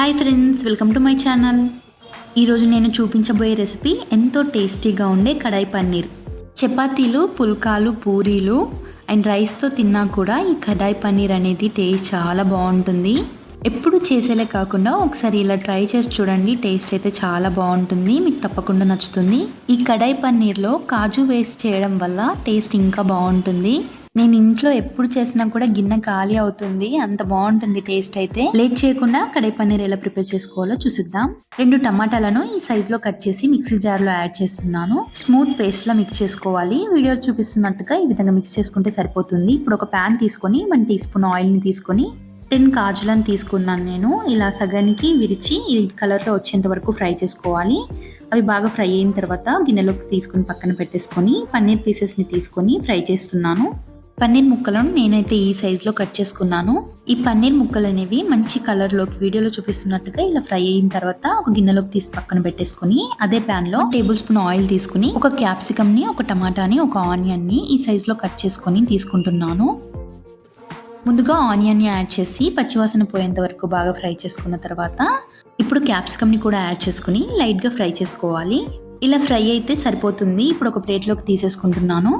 Hi friends welcome to my channel ఈరోజు నేను చూపించబోయే రెసిపీ ఎంతో టేస్టీగా ఉండే కడాయి పన్నీర్. చపాతీలు పుల్కాలు పూరీలు అండ్ రైస్తో తిన్నా కూడా ఈ కడాయి పన్నీర్ అనేది టేస్ట్ చాలా బాగుంటుంది. ఎప్పుడు చేసేలే కాకుండా ఒకసారి ఇలా ట్రై చేసి చూడండి టేస్ట్ అయితే చాలా బాగుంటుంది మీకు తప్పకుండా నచ్చుతుంది. ఈ కడాయి పన్నీర్లో కాజు వేస్ట్ చేయడం వల్ల టేస్ట్ ఇంకా బాగుంటుంది. నేను ఇంట్లో ఎప్పుడు చేసినా కూడా గిన్నె ఖాళీ అవుతుంది. అంత బాగుంటుంది టేస్ట్ అయితే. లేట్ చేయకుండా కడాయి పన్నీర్ ఎలా ప్రిపేర్ చేసుకోవాలో చూసిద్దాం. రెండు టమాటాలను ఈ సైజ్లో కట్ చేసి మిక్సీ జార్లో యాడ్ చేస్తున్నాను. స్మూత్ పేస్ట్ లా మిక్స్ చేసుకోవాలి. వీడియో చూపిస్తున్నట్టుగా ఈ విధంగా మిక్స్ చేసుకుంటే సరిపోతుంది. ఇప్పుడు ఒక ప్యాన్ తీసుకొని వన్ టీ స్పూన్ ఆయిల్ని తీసుకొని టెన్ కాజులను తీసుకున్నాను నేను. ఇలా సగానికి విరిచి ఈ కలర్లో వచ్చేంత వరకు ఫ్రై చేసుకోవాలి. అవి బాగా ఫ్రై అయిన తర్వాత గిన్నెలోకి తీసుకొని పక్కన పెట్టేసుకొని పన్నీర్ పీసెస్ని తీసుకొని ఫ్రై చేస్తున్నాను. పన్నీర్ ముక్కలను నేనైతే ఈ సైజులో కట్ చేసుకున్నాను. ఈ పన్నీర్ ముక్కలు అనేవి మంచి కలర్లోకి వీడియోలో చూపిస్తున్నట్టుగా ఇలా ఫ్రై అయిన తర్వాత ఒక గిన్నెలోకి తీసి పక్కన పెట్టేసుకుని అదే ప్యాన్లో టేబుల్ స్పూన్ ఆయిల్ తీసుకుని ఒక క్యాప్సికమ్ని ఒక టమాటాని ఒక ఆనియన్ని ఈ సైజులో కట్ చేసుకొని తీసుకుంటున్నాను. ముందుగా ఆనియన్ని యాడ్ చేసి పచ్చివాసన పోయేంత వరకు బాగా ఫ్రై చేసుకున్న తర్వాత ఇప్పుడు క్యాప్సికమ్ని కూడా యాడ్ చేసుకుని లైట్గా ఫ్రై చేసుకోవాలి. ఇలా ఫ్రై అయితే సరిపోతుంది. ఇప్పుడు ఒక ప్లేట్లోకి తీసేసుకుంటున్నాను.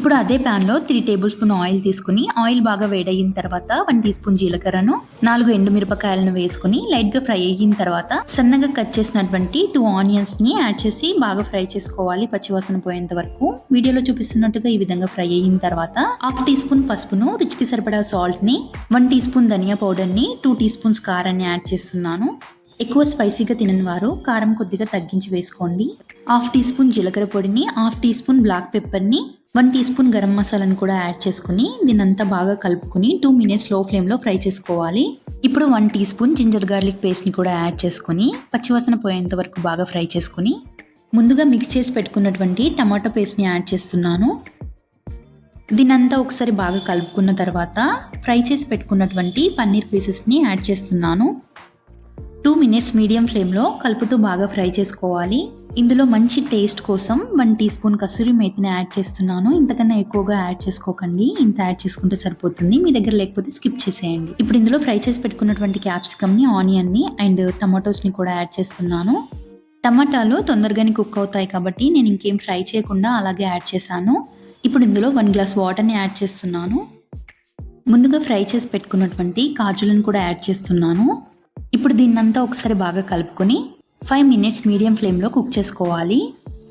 ఇప్పుడు అదే ప్యాన్లో త్రీ టేబుల్ స్పూన్ ఆయిల్ తీసుకుని ఆయిల్ బాగా వేడయిన తర్వాత వన్ టీ స్పూన్ జీలకర్రను నాలుగు ఎండుమిరపకాయలను వేసుకుని లైట్గా ఫ్రై అయిన తర్వాత సన్నగా కట్ చేసినటువంటి టూ ఆనియన్స్ని యాడ్ చేసి బాగా ఫ్రై చేసుకోవాలి పచ్చివాసన పోయేంత వరకు. వీడియోలో చూపిస్తున్నట్టుగా ఈ విధంగా ఫ్రై అయిన తర్వాత హాఫ్ టీ స్పూన్ పసుపును రుచికి సరిపడా సాల్ట్ని వన్ టీ స్పూన్ ధనియా పౌడర్ని టూ టీ స్పూన్స్ కారాన్ని యాడ్ చేస్తున్నాను. ఎక్కువ స్పైసీగా తినని వారు కారం కొద్దిగా తగ్గించి వేసుకోండి. హాఫ్ టీ స్పూన్ జీలకర్ర పొడిని హాఫ్ టీ స్పూన్ బ్లాక్ పెప్పర్ని వన్ టీ స్పూన్ గరం మసాలాను కూడా యాడ్ చేసుకుని దీనంతా బాగా కలుపుకుని టూ మినిట్స్లో ఫ్లేమ్లో ఫ్రై చేసుకోవాలి. ఇప్పుడు one teaspoon ginger garlic పేస్ట్ని కూడా యాడ్ చేసుకుని పచ్చివాసన పోయేంత వరకు బాగా ఫ్రై చేసుకుని ముందుగా మిక్స్ చేసి పెట్టుకున్నటువంటి టమాటో పేస్ట్ని యాడ్ చేస్తున్నాను. దీనంతా ఒకసారి బాగా కలుపుకున్న తర్వాత ఫ్రై చేసి పెట్టుకున్నటువంటి పన్నీర్ పీసెస్ని యాడ్ చేస్తున్నాను. టూ మినిట్స్ మీడియం ఫ్లేమ్లో కలుపుతూ బాగా ఫ్రై చేసుకోవాలి. ఇందులో మంచి టేస్ట్ కోసం వన్ టీ స్పూన్ కసూరి మేతిని యాడ్ చేస్తున్నాను. ఇంతకన్నా ఎక్కువగా యాడ్ చేసుకోకండి. ఇంత యాడ్ చేసుకుంటే సరిపోతుంది. మీ దగ్గర లేకపోతే స్కిప్ చేసేయండి. ఇప్పుడు ఇందులో ఫ్రై చేసి పెట్టుకున్నటువంటి క్యాప్సికమ్ని ఆనియన్ని అండ్ టమాటోస్ని కూడా యాడ్ చేస్తున్నాను. టమాటాలు తొందరగానే కుక్ అవుతాయి కాబట్టి నేను ఇంకేం ఫ్రై చేయకుండా అలాగే యాడ్ చేశాను. ఇప్పుడు ఇందులో వన్ గ్లాస్ వాటర్ని యాడ్ చేస్తున్నాను. ముందుగా ఫ్రై చేసి పెట్టుకున్నటువంటి కాజులను కూడా యాడ్ చేస్తున్నాను. ఇప్పుడు దీన్నంతా ఒకసారి బాగా కలుపుకొని ఫైవ్ మినిట్స్ మీడియం ఫ్లేమ్లో కుక్ చేసుకోవాలి.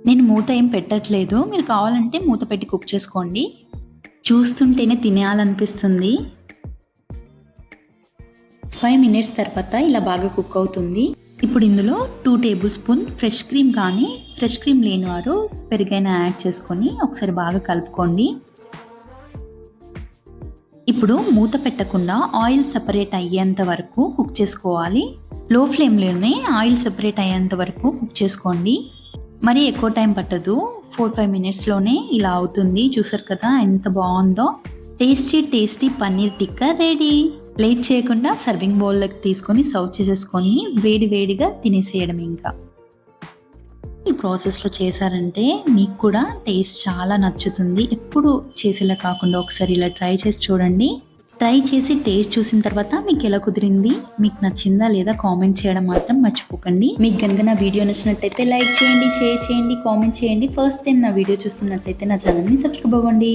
నేను మూత ఏం పెట్టట్లేదు. మీరు కావాలంటే మూత పెట్టి కుక్ చేసుకోండి. చూస్తుంటేనే తినేయాలనిపిస్తుంది. ఫైవ్ మినిట్స్ తర్వాత ఇలా బాగా కుక్ అవుతుంది. ఇప్పుడు ఇందులో two tablespoon fresh cream కానీ ఫ్రెష్ క్రీమ్ లేని వారు పెరుగైనా యాడ్ చేసుకొని ఒకసారి బాగా కలుపుకోండి. ఇప్పుడు మూత పెట్టకుండా ఆయిల్ సపరేట్ అయ్యేంత వరకు కుక్ చేసుకోవాలి. లో ఫ్లేమ్లోనే ఆయిల్ సెపరేట్ అయ్యేంత వరకు కుక్ చేసుకోండి. మరీ ఎక్కువ టైం పట్టదు. ఫోర్ ఫైవ్ మినిట్స్లోనే ఇలా అవుతుంది. చూసారు కదా ఎంత బాగుందో. Tasty tasty paneer tikka ready. Late చేయకుండా సర్వింగ్ బౌల్లోకి తీసుకొని సర్వ్ చేసేసుకొని వేడి వేడిగా తినేసేయడం ఇంకా. ఈ ప్రాసెస్లో చేశారంటే మీకు కూడా టేస్ట్ చాలా నచ్చుతుంది. ఎప్పుడు చేసేలా కాకుండా ఒకసారి ఇలా ట్రై చేసి చూడండి. ట్రై చేసి టేస్ట్ చూసిన తర్వాత మీకు ఎలా కుదిరింది? మీకు నచ్చిందా లేదా కామెంట్ చేయడం మాత్రం మర్చిపోకండి. మీకు కనుక నా వీడియో నచ్చినట్టయితే లైక్ చేయండి షేర్ చేయండి కామెంట్ చేయండి. ఫస్ట్ టైం నా వీడియో చూస్తున్నట్టయితే నా ఛానల్ని సబ్స్క్రైబ్ అవ్వండి.